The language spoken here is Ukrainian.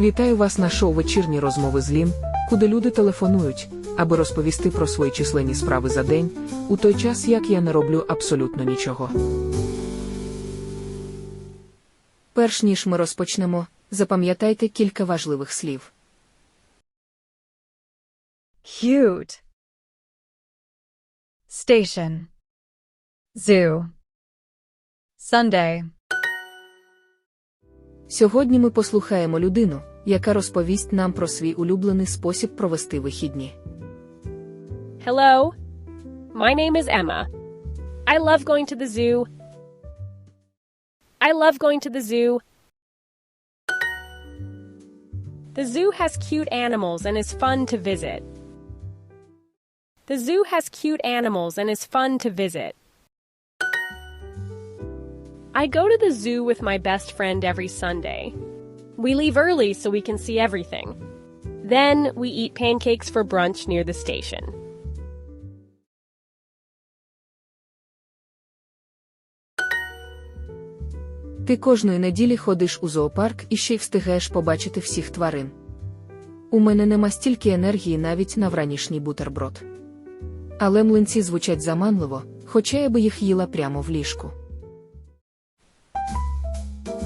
Вітаю вас на шоу вечірні розмови з Лін, куди люди телефонують, аби розповісти про свої численні справи за день, у той час як я не роблю абсолютно нічого. Перш ніж ми розпочнемо, запам'ятайте кілька важливих слів. Cute. Station. Zoo. Sunday. Сьогодні ми послухаємо людину, яка розповість нам про свій улюблений спосіб провести вихідні. Hello. My name is Emma. I love going to the zoo. I love going to the zoo. The zoo has cute animals and is fun to visit. The zoo has cute animals and is fun to visit. I go to the zoo with my best friend every Sunday. We leave early so we can see everything. Then we eat pancakes for brunch near the station. Ти кожної неділі ходиш у зоопарк і ще й встигаєш побачити всіх тварин. У мене нема стільки енергії навіть на вранішній бутерброд. Але млинці звучать заманливо, хоча я би їх їла прямо в ліжку.